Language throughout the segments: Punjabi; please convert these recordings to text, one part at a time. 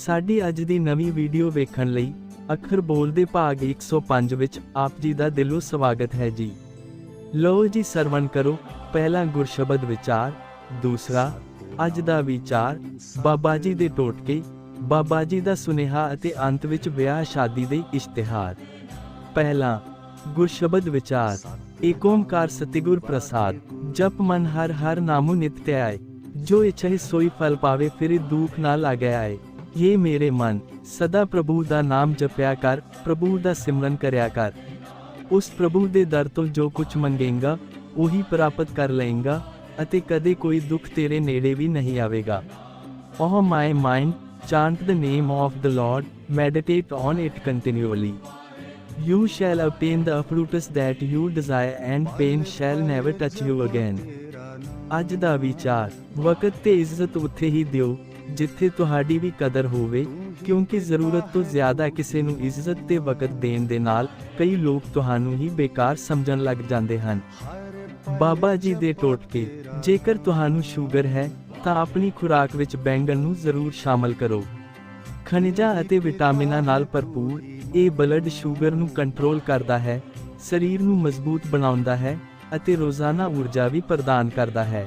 ਸਾਡੀ ਅੱਜ ਦੀ ਨਵੀਂ ਵੀਡੀਓ ਵੇਖਣ ਲਈ ਅੱਖਰ ਬੋਲਦੇ ਭਾਗ 105 ਵਿੱਚ ਆਪ ਜੀ ਦਾ ਦਿਲੋਂ ਸਵਾਗਤ ਹੈ ਜੀ। ਲਓ ਜੀ ਸਰਵਣ ਕਰੋ ਪਹਿਲਾ ਗੁਰਸ਼ਬਦ ਵਿਚਾਰ, ਦੂਸਰਾ ਅੱਜ ਦਾ ਵਿਚਾਰ, ਬਾਬਾ ਜੀ ਦੇ ਟੋਟਕੇ, ਬਾਬਾ ਜੀ ਦਾ ਸੁਨੇਹਾ ਅਤੇ ਅੰਤ ਵਿੱਚ ਵਿਆਹ ਸ਼ਾਦੀ ਦੇ ਇਸ਼ਤਿਹਾਰ। ਪਹਿਲਾ ਗੁਰਸ਼ਬਦ ਵਿਚਾਰ, ਏਕ ਓੰਕਾਰ ਸਤਿਗੁਰ ਪ੍ਰਸਾਦ, ਜਪ ਮਨ ਹਰ ਹਰ ਨਾਮੁ ਨਿਤ ਆਏ ਜੋ ਇਛੈ ਸੋਈ ਫਲ ਪਾਵੇ ਫਿਰ ਦੁਖ ਨਾ ਲਾਗੈ ਆਏ। ਇਹ ਮੇਰੇ ਮਨ ਸਦਾ ਪ੍ਰਭੂ ਦਾ ਨਾਮ ਜਪਿਆ ਕਰ ਪ੍ਰਭੂ ਦਾ ਸਿਮਰਨ ਕਰਿਆ ਕਰ ਉਸ ਪ੍ਰਭੂ ਦੇ ਦਰ ਤੋਂ ਜੋ ਕੁਝ ਮੰਗੇਗਾ ਉਹੀ ਪ੍ਰਾਪਤ ਕਰ ਲਏਗਾ ਅਤੇ ਕਦੇ ਕੋਈ ਦੁੱਖ ਤੇਰੇ ਨੇੜੇ ਵੀ ਨਹੀਂ ਆਵੇਗਾ Oh my mind, chant the name of the Lord, meditate on it continually. You shall obtain the fruits that you desire and pain shall never touch you again. ਅੱਜ ਦਾ ਵਿਚਾਰ ਵਕਤ ਤੇ ਇੱਜ਼ਤ ਉੱਥੇ ਹੀ ਦਿਓ ਜਿੱਥੇ ਤੁਹਾਡੀ ਵੀ ਕਦਰ ਹੋਵੇ, ਕਿਉਂਕਿ ਜ਼ਰੂਰਤ ਤੋਂ ਜ਼ਿਆਦਾ ਕਿਸੇ ਨੂੰ ਇੱਜ਼ਤ ਤੇ ਵਕਤ ਦੇਣ ਦੇ ਨਾਲ ਕਈ ਲੋਕ ਤੁਹਾਨੂੰ ਹੀ ਬੇਕਾਰ ਸਮਝਣ ਲੱਗ ਜਾਂਦੇ ਹਨ। ਬਾਬਾ ਜੀ ਦੇ ਟੋਟਕੇ, ਜੇਕਰ ਤੁਹਾਨੂੰ ਸ਼ੂਗਰ ਹੈ, ਤਾਂ ਆਪਣੀ ਖੁਰਾਕ ਵਿੱਚ ਬੈਂਗਣ ਨੂੰ ਜ਼ਰੂਰ ਸ਼ਾਮਲ ਕਰੋ। ਖਣਿਜਾਂ ਅਤੇ ਵਿਟਾਮਿਨਾਂ ਨਾਲ ਭਰਪੂਰ, ਇਹ ਬਲੱਡ ਸ਼ੂਗਰ ਨੂੰ ਕੰਟਰੋਲ ਕਰਦਾ ਹੈ, ਸਰੀਰ ਨੂੰ ਮਜ਼ਬੂਤ ਬਣਾਉਂਦਾ ਹੈ ਅਤੇ ਰੋਜ਼ਾਨਾ ਊਰਜਾ ਵੀ ਪ੍ਰਦਾਨ ਕਰਦਾ ਹੈ।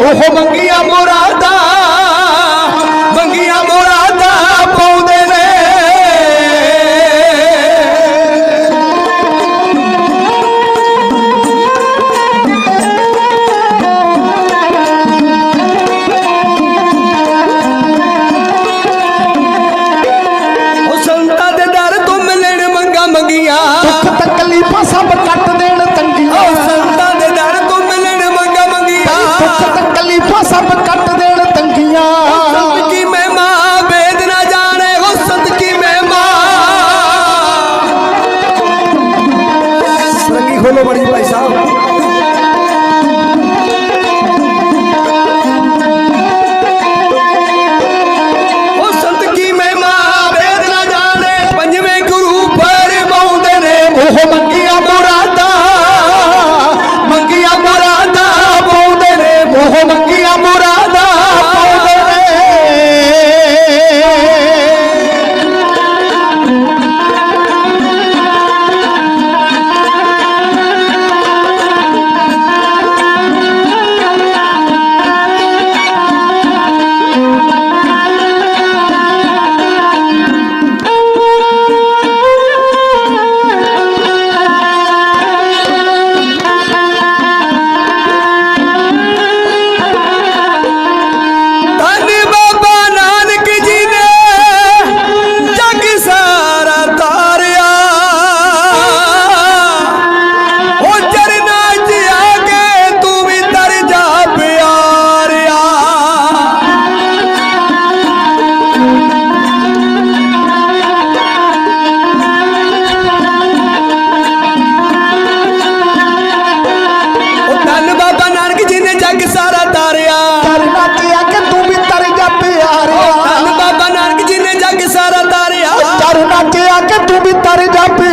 ਉਹ ਮੰਗੀਆਂ ਮੁਰਾਦਾ ਮੰਗੀਆਂ ਮੁਰਾਦਾ ਪਾਉਂਦੇ ਨੇ। ਉਹ ਸੰਤਾਂ ਦੇ ਦਰ ਤੋਂ ਮਿਲਣ ਮੰਗਾ ਮੰਗੀਆਂ। ਦੁੱਖ ਤਕਲੀਫਾਂ ਸਭ ਕੱਟ Colo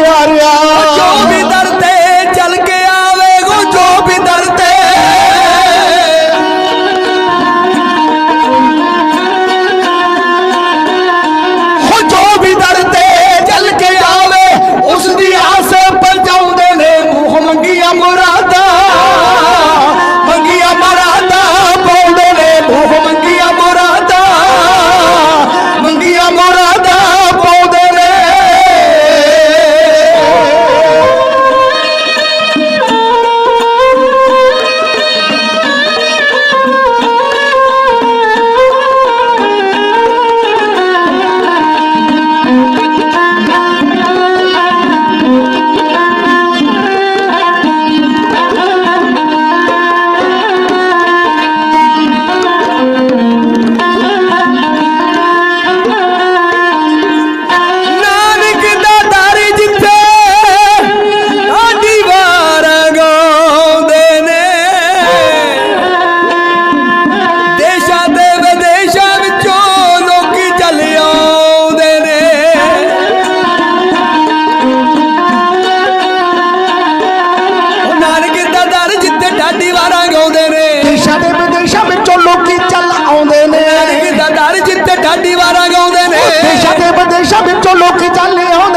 ਪਿਆਰਿਆ। ਜੋ ਵੀ ਦਰ ਤੇ ਚੱਲ ਕੇ ਆਵੇਗੋ ਜੋ ਵੀ ਦਰ ਤੇ। ਹੋ ਜੋ ਵੀ ਦਰ ਤੇ ਚੱਲ ਕੇ ਆਵੇ, ਉਸ ਦੀ ਆਸ ਪਰ ਜਾਉਂਦੇ ਨੇ, ਮੂੰਹ ਮੰਗੀਆਂ ਮੁਰਾਦਾਂ। ਚੰਡੀ ਵਾਰਾਂ ਗਾਉਂਦੇ ਨੇ। ਦੇਸ਼ਾਂ ਦੇ ਵਿਦੇਸ਼ਾਂ ਵਿੱਚੋਂ ਲੋਕ ਚੱਲੇ ਆਉਂਦੇ